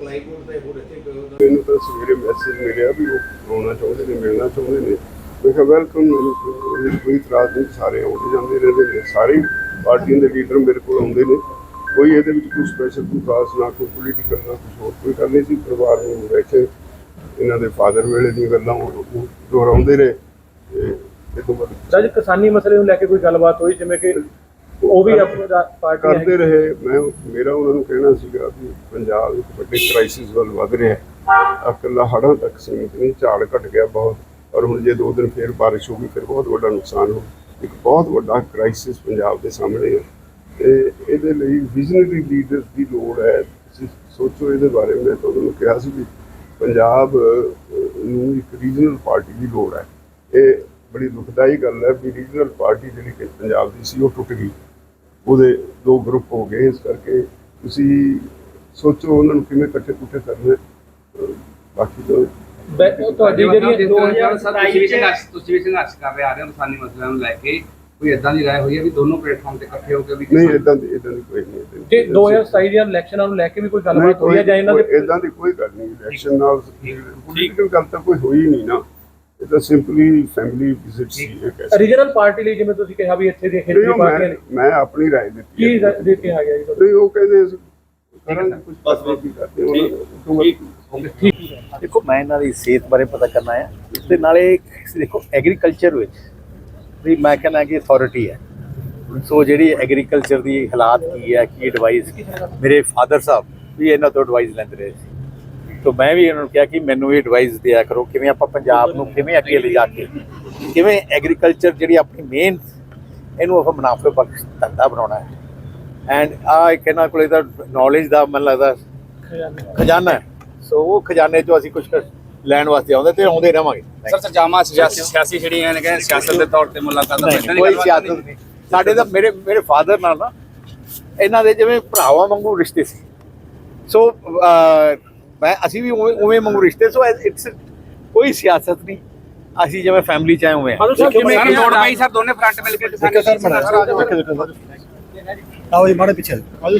ਹੋਰ ਇੱਥੇ ਉਹਨਾਂ ਮੈਨੂੰ ਤਾਂ ਸਵੇਰੇ ਮੈਸੇਜ ਮਿਲਿਆ ਵੀ ਉਹ ਆਉਣਾ ਚਾਹੁੰਦੇ ਨੇ ਮਿਲਣਾ ਚਾਹੁੰਦੇ ਨੇ। ਮੈਂ ਕਿਹਾ ਵੈਲਕਮ ਮੈਨੂੰ ਕੋਈ- ਇਤਰਾਜ਼ ਨਹੀਂ ਸਾਰੇ ਆਉਂਦੇ ਜਾਂਦੇ ਰਹਿੰਦੇ ਨੇ। ਸਾਰੇ ਪਾਰਟੀਆਂ ਦੇ ਲੀਡਰ ਮੇਰੇ ਕੋਲ ਆਉਂਦੇ ਨੇ। ਕੋਈ ਇਹਦੇ ਵਿੱਚ ਕੋਈ ਸਪੈਸ਼ਲ ਕੋਈ ਖਾਸ ਨਾ ਕੋਈ ਪੋਲੀਟੀਕਲ ਨਾ ਕੁਝ ਹੋਰ ਕੋਈ ਗੱਲ ਨਹੀਂ ਸੀ। ਪਰਿਵਾਰ ਨੂੰ ਬੈਠੇ ਇਹਨਾਂ ਦੇ ਫਾਦਰ ਵੇਲੇ ਦੀਆਂ ਗੱਲਾਂ ਉਹ ਉਹ ਦੁਹਰਾਉਂਦੇ ਰਹੇ ਤੇ ਇਹ ਤੋਂ ਬਾਅਦ ਜਦ ਕਿਸਾਨੀ ਮਸਲੇ ਨੂੰ ਲੈ ਕੇ ਕੋਈ ਗੱਲਬਾਤ ਹੋਈ? ਜਿਵੇਂ ਕਿ ਉਹ ਵੀ ਆਪਣਾ ਪਾਰਟੀ ਕਰਦੇ ਰਹੇ। ਮੈਂ ਮੇਰਾ ਉਹਨਾਂ ਨੂੰ ਕਹਿਣਾ ਸੀਗਾ ਵੀ ਪੰਜਾਬ ਇੱਕ ਵੱਡੇ ਕ੍ਰਾਈਸਿਸ ਵੱਲ ਵਧ ਰਿਹਾ ਹੈ। ਇਕੱਲਾ ਹੜ੍ਹਾਂ ਤੱਕ ਸੀਮਿਤ ਨਹੀਂ ਝਾੜ ਘਟ ਗਿਆ ਬਹੁਤ। ਔਰ ਹੁਣ ਜੇ ਦੋ ਦਿਨ ਫੇਰ ਬਾਰਿਸ਼ ਹੋ ਗਈ ਫਿਰ ਬਹੁਤ ਵੱਡਾ ਨੁਕਸਾਨ ਹੋ ਇੱਕ ਬਹੁਤ ਵੱਡਾ ਕ੍ਰਾਈਸਿਸ ਪੰਜਾਬ ਦੇ ਸਾਹਮਣੇ ਹੈ। ਤੇ ਇਹਦੇ ਲਈ ਵਿਜ਼ਨਰੀ ਲੀਡਰਸ ਦੀ ਲੋੜ ਹੈ। ਤੁਸੀਂ ਸੋਚੋ ਇਹਦੇ ਬਾਰੇ। ਮੈਂ ਤੁਹਾਨੂੰ ਕਿਹਾ ਸੀ ਵੀ ਪੰਜਾਬ ਨੂੰ ਇੱਕ ਰੀਜਨਲ ਪਾਰਟੀ ਦੀ ਲੋੜ ਹੈ। ਇਹ ਬੜੀ ਦੁਖਦਾਈ ਗੱਲ ਹੈ ਵੀ ਰੀਜਨਲ ਪਾਰਟੀ ਜਿਹੜੀ ਕਿ ਪੰਜਾਬ ਦੀ ਸੀ ਉਹ ਟੁੱਟ ਗਈ। ਉਹਦੇ ਦੋ ਗਰੁੱਪ ਹੋ ਗਏ। ਇਸ ਕਰਕੇ ਤੁਸੀਂ ਸੋਚੋ ਉਹਨਾਂ ਨੂੰ ਕਿਵੇਂ ਇਕੱਠੇ ਕੁੱਠੇ ਕਰਨਾ। ਬਾਕੀ ਤਾਂ ਤੁਹਾਡੀ ਜਿਹੜੀ 2027 ਤੁਸੀਂ ਵੀ ਸੰਘਰਸ਼ ਤੁਸੀਂ ਵੀ ਸੰਘਰਸ਼ ਕਰ ਰਹੇ ਆ ਰਹੇ ਹੋ ਕਿਸਾਨੀ ਮਸਲਿਆਂ ਨੂੰ ਲੈ ਕੇ। ਕੋਈ ਇਦਾਂ ਦੀ ਰਾਏ ਹੋਈ ਹੈ ਵੀ ਦੋਨੋਂ ਪਲੇਟਫਾਰਮ ਤੇ ਇਕੱਠੇ ਹੋ ਕੇ ਵੀ ਨਹੀਂ ਇਦਾਂ ਦੀ ਇਦਾਂ ਦੀ ਕੋਈ ਨਹੀਂ ਜੇ 2027 ਦੀਆਂ ਇਲੈਕਸ਼ਨਾਂ ਨੂੰ ਲੈ ਕੇ ਵੀ ਕੋਈ ਗੱਲਬਾਤ ਹੋਈ ਹੈ ਜਾਂ ਇਹਨਾਂ ਦੇ ਇਦਾਂ ਦੀ ਕੋਈ ਗੱਲ ਨਹੀਂ। ਇਲੈਕਸ਼ਨ ਨਾਲ ਪੋਲੀਟੀਕਲ ਗੱਲ ਤਾਂ ਕੋਈ ਹੋਈ ਨਹੀਂ ਨਾ। ਇਹ ਤਾਂ ਸਿੰਪਲੀ ਫੈਮਿਲੀ ਵਿਜ਼ਿਟ ਸੀ ਇਹ ਕਹਿ ਸਕਦੇ ਰੀਜਨਲ ਪਾਰਟੀ ਲਈ ਜਿਵੇਂ ਤੁਸੀਂ ਕਿਹਾ ਵੀ ਇੱਥੇ ਦੀਆਂ ਨਹੀਂ, ਖੇਤਰੀ ਉਹ ਪਾਰਟੀਆਂ ਮੈਂ ਨੇ ਮੈਂ ਆਪਣੀ ਰਾਏ ਦਿੱਤੀ ਕੀ ਹੈ। ਰ- ਦੇ ਕੇ ਆ ਗਿਆ ਜੀ ਤੁਹਾਡਾ? ਨਹੀਂ ਉਹ ਕਹਿੰਦੇ ਅਸੀਂ ਕਰਾਂਗੇ ਕੁਝ ਬਸ ਵੀ ਕਰਦੇ ਉਹਨਾਂ ਹੁਕੂਮਤ ਦੇਖੋ ਮੈਂ ਇਹਨਾਂ ਦੀ ਸਿਹਤ ਬਾਰੇ ਪਤਾ ਕਰਨਾ ਹੈ ਤੇ ਨਾਲੇ ਦੇਖੋ ਐਗਰੀਕਲਚਰ ਵਿੱਚ ਵੀ ਮੈਂ ਕਹਿੰਦਾ ਕਿ ਅਥਾਰਟੀ ਹੈ। ਸੋ ਜਿਹੜੀ ਐਗਰੀਕਲਚਰ ਦੀ ਹਾਲਾਤ ਕੀ ਹੈ ਕੀ ਐਡਵਾਈਸ ਮੇਰੇ ਫਾਦਰ ਸਾਹਿਬ ਵੀ ਇਹਨਾਂ ਤੋਂ ਐਡਵਾਈਸ ਲੈਂਦੇ ਰਹੇ ਸੀ। ਸੋ ਮੈਂ ਵੀ ਇਹਨਾਂ ਨੂੰ ਕਿਹਾ ਕਿ ਮੈਨੂੰ ਵੀ ਐਡਵਾਈਸ ਦਿਆ ਕਰੋ ਕਿਵੇਂ ਆਪਾਂ ਪੰਜਾਬ ਨੂੰ ਕਿਵੇਂ ਅੱਗੇ ਲਿਜਾ ਕੇ ਕਿਵੇਂ ਐਗਰੀਕਲਚਰ ਜਿਹੜੀ ਆਪਣੀ ਮੇਨ ਇਹਨੂੰ ਆਪਾਂ ਮੁਨਾਫੇ ਬਖਸ਼ ਧੰਦਾ ਬਣਾਉਣਾ ਹੈ। ਐਂਡ ਆ ਇੱਕ ਇਹਨਾਂ ਕੋਲੇ ਤਾਂ ਨੌਲੇਜ ਦਾ ਮੈਨੂੰ ਲੱਗਦਾ ਖਜ਼ਾਨਾ। ਹੈ। ਸੋ ਉਹ ਖਜ਼ਾਨੇ ਚੋਂ ਅਸੀਂ ਕੁਝ ਲੈਣ ਵਾਸਤੇ ਆਉਂਦੇ ਤੇ ਆਉਂਦੇ ਰਵਾਂਗੇ ਸਰ ਸਰਜਾਮਾ ਸਿਆਸੀ ਸਿਆਸੀ ਜਿਹੜੀਆਂ ਨੇ ਕਹਿੰਦੇ ਸਿਆਸਤ ਦੇ ਤੌਰ ਤੇ ਮੁਲਾਕਾਤ ਨਹੀਂ, ਕੋਈ ਸਿਆਸਤ ਨਹੀਂ। ਸਾਡੇ ਤਾਂ ਮੇਰੇ ਮੇਰੇ ਫਾਦਰ ਨਾਲ ਨਾ ਇਹਨਾਂ ਦੇ ਜਿਵੇਂ ਭਰਾਵਾਂ ਵਾਂਗੂ ਰਿਸ਼ਤੇ ਸੀ। ਸੋ ਮੈਂ ਅਸੀਂ ਵੀ ਉਵੇਂ ਉਵੇਂ ਵਾਂਗੂ ਰਿਸ਼ਤੇ ਸੋ ਇਟਸ ਕੋਈ ਸਿਆਸਤ ਨਹੀਂ। ਅਸੀਂ ਜਿਵੇਂ ਫੈਮਿਲੀ ਚ ਆਏ ਹੋਏ ਹਾਂ। ਸਰ ਲੋੜ ਪਈ ਸਰ ਦੋਨੇ ਫਰੰਟ ਮਿਲ ਕੇ ਸੰਘਰਸ਼ ਆਓ ਜੀ ਮਾੜੇ ਪਿੱਛੇ। ਮਾੜੇ